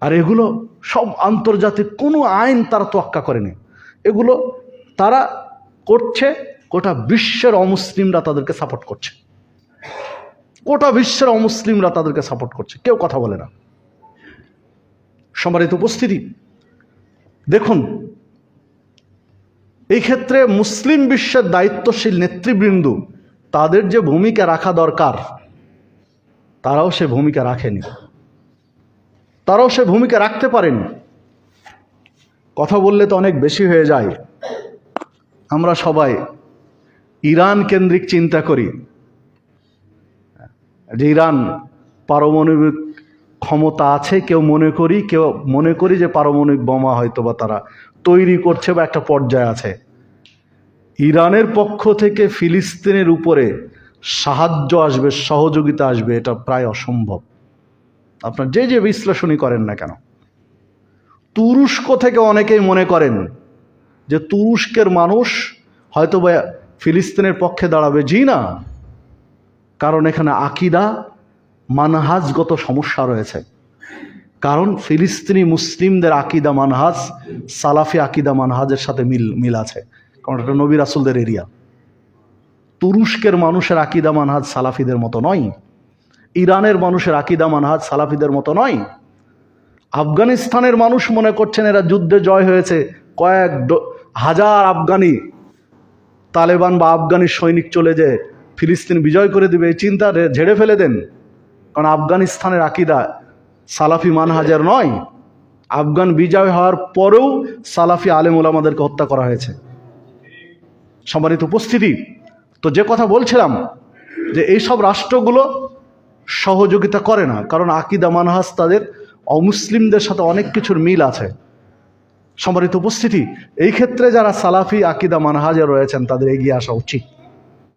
আর এগুলো সব আন্তর্জাতিক, কোনো আইন তারা তোয়াক্কা করেনি। এগুলো তারা করছে, গোটা বিশ্বের অমুসলিমরা তাদেরকে সাপোর্ট করছে। গোটা বিশ্বের অমুসলিমরা তাদেরকে সাপোর্ট করছে। কেউ কথা বলে না। সম্মানিত উপস্থিতি, দেখুন, এই ক্ষেত্রে মুসলিম বিশ্বের দায়িত্বশীল নেতৃবৃন্দ, তাদের যে ভূমিকা রাখা দরকার, তারাও সে ভূমিকা রাখেনি। তারাও সে ভূমিকা রাখতে পারেন। কথা বললে তো অনেক বেশি হয়ে যায়। আমরা সবাই ইরান কেন্দ্রিক চিন্তা করি। যে ইরান পারমাণবিক ক্ষমতা আছে, কেউ মনে করি, কেউ মনে করি যে পারমাণবিক বোমা হয়তো বা তারা তৈরি করছে বা একটা পর্যায়ে আছে। ইরানের পক্ষ থেকে ফিলিস্তিনের উপরে সাহায্য আসবে, সহযোগিতা আসবে, এটা প্রায় অসম্ভব। আপনার যে যে বিশ্লেষণই করেন না কেন, তুরস্ক থেকে অনেকেই মনে করেন যে তুরস্কের মানুষ হয়তো বা ফিলিস্তিনের পক্ষে দাঁড়াবে, জি না। কারণ এখানে আকিদা, মানহাজগত সমস্যা রয়েছে। কারণ ফিলিস্তিনি মুসলিমদের আকিদা, মানহাজ, সালাফি আকিদা, মানহাজের সাথে মিল মিল আছে। কারণ এটা নবী রাসুলদের এরিয়া। তুরস্কের মানুষের আকিদা, মানহাজ, সালাফিদের মতো নয়। ইরানের মানুষের আকিদা মানহাজ সালাফিদের মতো নয়। আফগানিস্তানের মানুষ মনে করছেন এরা যুদ্ধে জয় হয়েছে। কয়েক হাজার আফগানি তালেবান বা আফগানি সৈনিক চলে যে ফিলিস্তিন বিজয় করে দিবে, এই চিন্তা ঝেড়ে ফেলে দেন। কারণ আফগানিস্তানের আকিদা সালাফি মানহাজের নয়। আফগান বিজয় হওয়ার পরেও সালাফি আলেম ওলামাদেরকে হত্যা করা হয়েছে। সম্মানিত উপস্থিতি, তো যে কথা বলছিলাম যে এইসব রাষ্ট্রগুলো সহযোগিতা করে না, কারণ আকিদা মানহাজ তাদের অমুসলিমদের সাথে অনেক কিছুর মিল আছে। সম্মানিত উপস্থিতি, এই ক্ষেত্রে যারা সালাফি, আকিদা, মানহাজে রয়েছেন, তাদের এগিয়ে আসা উচিত।